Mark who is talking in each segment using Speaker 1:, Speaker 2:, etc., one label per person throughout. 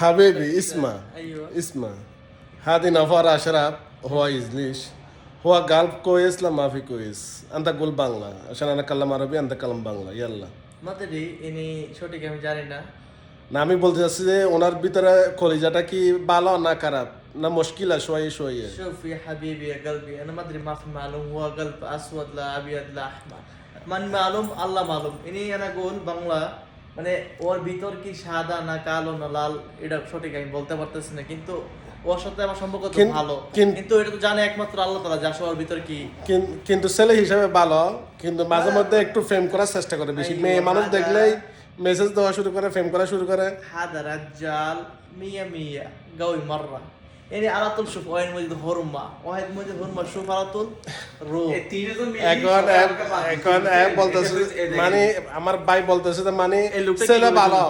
Speaker 1: حبيبي اسمع
Speaker 2: ايوه
Speaker 1: اسمع هذه نفر أشرف هو إنجليش هو قلب كويس لا ما في كويس أنت قول بانلا عشان أنا أتكلم عربي أنت تكلم بانلا يلا
Speaker 2: ما تدري ইনি সঠিক আমি জানি না
Speaker 1: না আমি বলতে চাচ্ছি যে ওনার ভিতরে কলিজাটা কি ভালো না খারাপ না মুশকিল শোয়ে শোয়ে
Speaker 2: شوف يا حبيبي يا قلبي انا ما ادري ما في معلوم هو قلب اسود لا ابيض لا احمر من معلوم আল্লাহ মালুম ইনি انا اقول বাংলা মানে ওর ভিতর কি সাদা না কালো না লাল এটা সঠিক আমি বলতে পারতেছি না কিন্তু ওর সাথে আমার সম্পর্ক তো ভালো। কিন্তু এটা তো জানে একমাত্র আল্লাহ তাআলা যে ওর ভিতর কি
Speaker 1: কিন্তু ছেলে হিসাবে ভালো কিন্তু মাঝে হ্যাঁ। মধ্যে একটু ফ্রেম করার চেষ্টা করে বেশি। মেয়ে মানুষ দেখলেই মেসেজ দেওয়া শুরু করে ফ্রেম করা শুরু করে।
Speaker 2: হাদা জাল মিয়া মিয়া গাউই মাররা। আলাতুল সুফ হরমা। হরমা সুফ আলাতুল
Speaker 1: এখন এখন বলতেছে মানে আমার ভাই বলতেছে মানে ছেলে ভালো।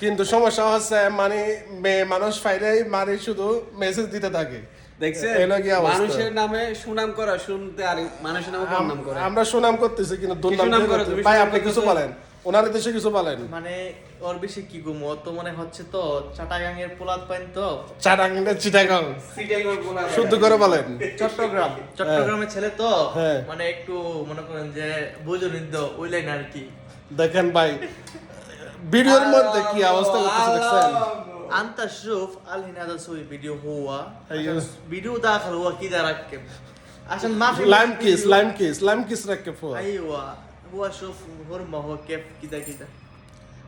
Speaker 1: কিন্তু সমস্যা হচ্ছে মানে মেয়ে মানুষ পাইলেই মানে শুধু মেসেজ দিতে থাকে।
Speaker 3: মানুষের নামে সুনাম করা শুনতে আর মানুষের নামে
Speaker 1: আমরা সুনাম করতেছি কিন্তু ভাই আপনি কিছু বলেন। ওনার দেশে কিছু বলেন?
Speaker 2: মানে ওর বেশি কি গুম তো মনে হচ্ছে তো চাটাগাং এর পোলাত পাইন তো।
Speaker 1: চাটাগাং। চিটাগাং শুদ্ধ করে বলেন।
Speaker 2: চট্টগ্রাম। হ্যাঁ। চট্টগ্রামের ছেলে তো
Speaker 1: হ্যাঁ।
Speaker 2: মানে একটু মনে করেন যে ওই লাইন আর কি।
Speaker 1: দেখেন ভাই ভিডিওর মধ্যে কি অবস্থা করতেছে দেখছেন?
Speaker 2: انت شوف
Speaker 1: قال هنا
Speaker 2: هذا هو شوف هرمة هو كيف كذا كذا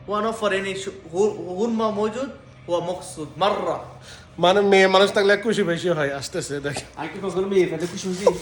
Speaker 2: هو نفر يعني شو- هو- هرمة موجود هو مقصود مرة
Speaker 1: মানে মেয়ে মানুষ থাকলে খুশি বেশি হয় আসতেছে দেখ
Speaker 3: আমি কি কখনো মেয়ে পেলে খুশি হয়েছি